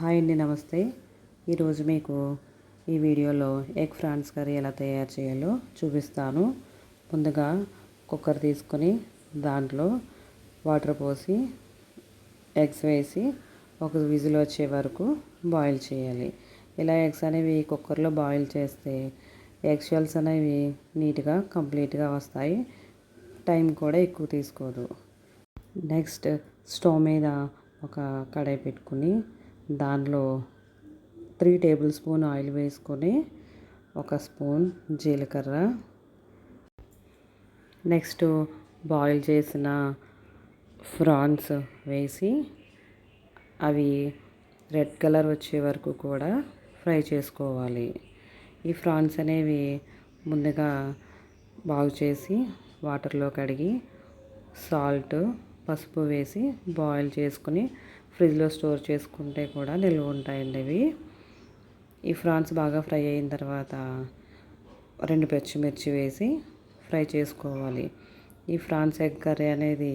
Hi అండి నమస్తే. ఈరోజు మీకు ఈ వీడియోలో ఎగ్ ఫ్రాన్స్ కర్రీ ఎలా తయారు చేయాలో చూపిస్తాను. ముందుగా కుక్కర్ తీసుకొని దాంట్లో వాటర్ పోసి ఎగ్స్ వేసి ఒక విజిల్ వచ్చే వరకు బాయిల్ చేయాలి. ఇలా ఎగ్స్ అనేవి కుక్కర్లో బాయిల్ చేస్తే ఎగ్ షెల్స్ అనేవి నీట్గా కంప్లీట్గా వస్తాయి. టైం కూడా ఎక్కువ తీసుకోదు. నెక్స్ట్ స్టవ్ మీద ఒక కడాయి పెట్టుకుని దానిలో త్రీ టేబుల్ స్పూన్ ఆయిల్ వేసుకొని ఒక స్పూన్ జీలకర్ర. నెక్స్ట్ బాయిల్ చేసిన ఫ్రాన్స్ వేసి అవి రెడ్ కలర్ వచ్చే వరకు కూడా ఫ్రై చేసుకోవాలి. ఈ ఫ్రాన్స్ అనేవి ముందుగా బాగు చేసి వాటర్లో కడిగి సాల్ట్ పసుపు వేసి బాయిల్ చేసుకుని ఫ్రిడ్జ్లో స్టోర్ చేసుకుంటే కూడా నిల్వ ఉంటాయండి ఇవి. ఈ ఫ్రాన్స్ బాగా ఫ్రై అయిన తర్వాత రెండు పచ్చిమిర్చి వేసి ఫ్రై చేసుకోవాలి. ఈ ఫ్రాన్స్ ఎగ్ కర్రీ అనేది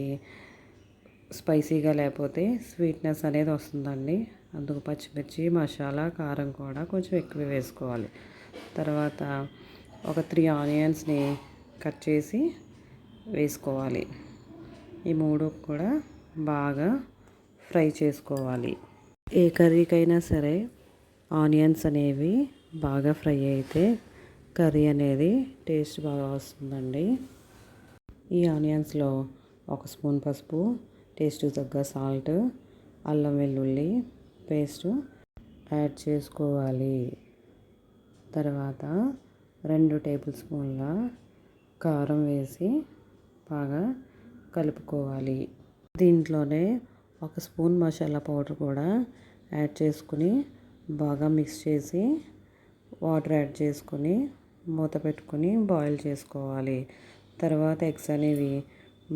స్పైసీగా లేకపోతే స్వీట్నెస్ అనేది వస్తుందండి. అందుకు పచ్చిమిర్చి మసాలా కారం కూడా కొంచెం ఎక్కువ వేసుకోవాలి. తర్వాత ఒక త్రీ ఆనియన్స్ని కట్ చేసి వేసుకోవాలి. ఈ మూడు కూడా బాగా ఫ్రై చేసుకోవాలి. ఏ కర్రీకైనా సరే ఆనియన్స్ అనేవి బాగా ఫ్రై అయితే కర్రీ అనేది టేస్ట్ బాగా వస్తుందండి. ఈ ఆనియన్స్లో ఒక స్పూన్ పసుపు టేస్ట్ తగ్గ సాల్ట్ అల్లం వెల్లుల్లి పేస్ట్ యాడ్ చేసుకోవాలి. తర్వాత రెండు టేబుల్ స్పూన్ల కారం వేసి బాగా కలుపుకోవాలి. దీంట్లోనే ఒక స్పూన్ మసాలా పౌడర్ కూడా యాడ్ చేసుకుని బాగా మిక్స్ చేసి వాటర్ యాడ్ చేసుకొని మూత పెట్టుకొని బాయిల్ చేసుకోవాలి. తర్వాత ఎగ్స్ అనేవి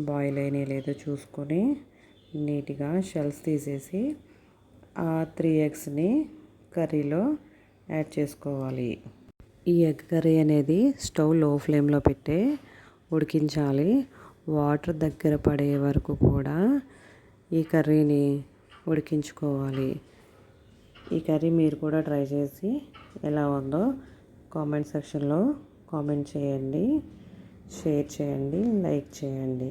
బాయిల్ అయినాయి లేదో చూసుకొని నీట్గా షెల్స్ తీసేసి ఆ త్రీ ఎగ్స్ని కర్రీలో యాడ్ చేసుకోవాలి. ఈ ఎగ్ కర్రీ అనేది స్టవ్లో ఫ్లేమ్లో పెట్టే ఉడికించాలి. వాటర్ దగ్గర పడే వరకు కూడా ఈ కర్రీని ఉడికించుకోవాలి. ఈ కర్రీ మీరు కూడా ట్రై చేసి ఎలా ఉందో కామెంట్ సెక్షన్లో కామెంట్ చేయండి షేర్ చేయండి లైక్ చేయండి.